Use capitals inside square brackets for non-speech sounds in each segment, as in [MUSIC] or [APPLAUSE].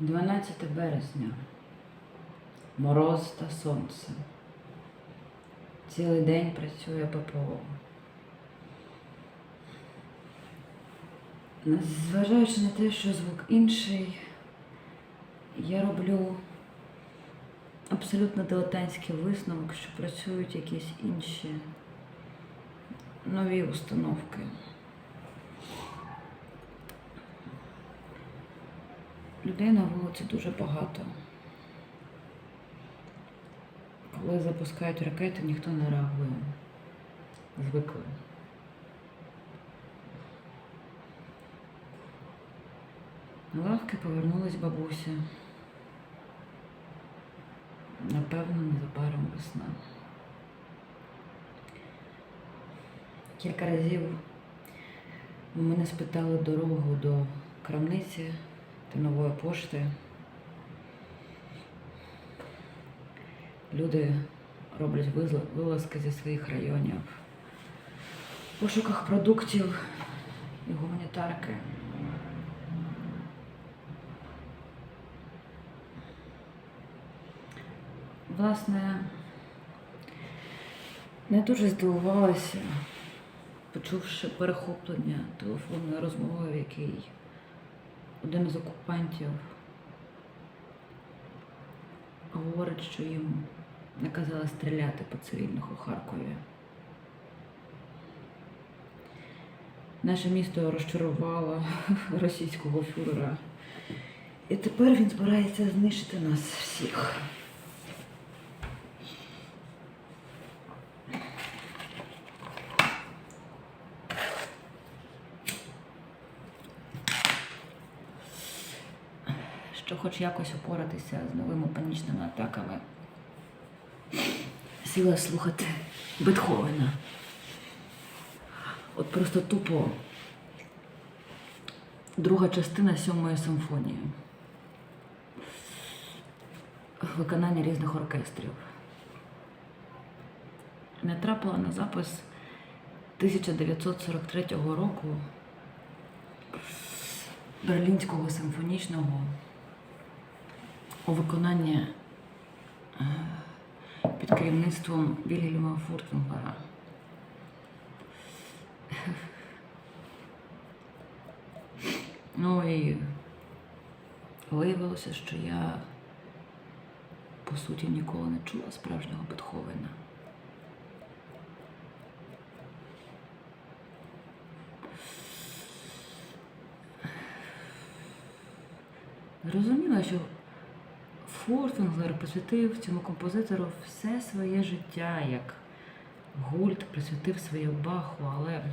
12 березня. Мороз та сонце. Цілий день працює ППО. Зважаючи на те, що звук інший, я роблю абсолютно дилетантський висновок, що працюють якісь інші нові установки. Людей на вулиці дуже багато. Коли запускають ракети, ніхто не реагує. Звикли. На лавки повернулась бабуся. Напевно, незабаром весна. Кілька разів мене спитали дорогу до крамниці та нової пошти. Люди роблять вилазки зі своїх районів в пошуках продуктів і гуманітарки. Власне, не дуже здивувалася, почувши перехоплення телефонної розмови, в якій один з окупантів говорить, що їм наказали стріляти по цивільних у Харкові. Наше місто розчарувало [LAUGHS] російського фюрера. І тепер він збирається знищити нас всіх. Що хоч якось упоратися з новими панічними атаками, сіла слухати Бетховена. От просто тупо друга частина сьомої симфонії. Виконання різних оркестрів. Не трапила на запис 1943 року Берлінського симфонічного у виконанні е, під керівництвом Вільгельма Фуртвінглера. Ну і виявилося, що я по суті ніколи не чула справжнього Бетховена. Зрозуміла, що Фортенглер присвятив цьому композитору все своє життя, як Гульт присвятив своє Баху, але.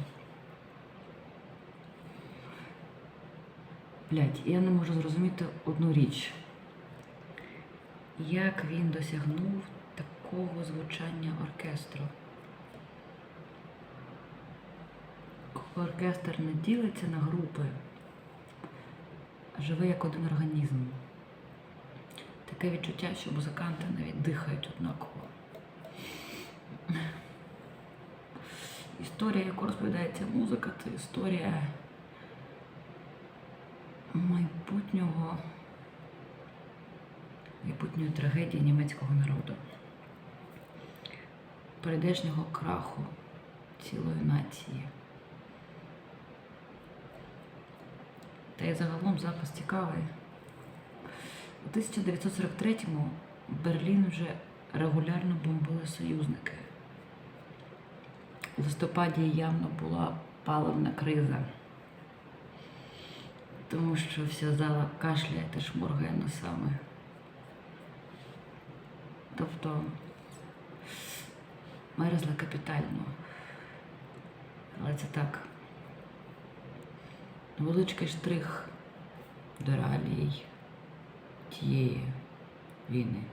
Блять, я не можу зрозуміти одну річ. Як він досягнув такого звучання оркестру? Оркестр не ділиться на групи, а живе як один організм. Таке відчуття, що музиканти навіть дихають однаково. Історія, яку розповідається музика, це історія майбутнього, майбутньої трагедії німецького народу, передешнього краху цілої нації. Та й загалом запис цікавий. У 1943-му Берлін вже регулярно бомбили союзники. У листопаді явно була паливна криза, тому що вся зала кашляє та шморгає носами. Тобто мерзла капітально. Але це так. Невеличкий штрих до реалій тієї війни.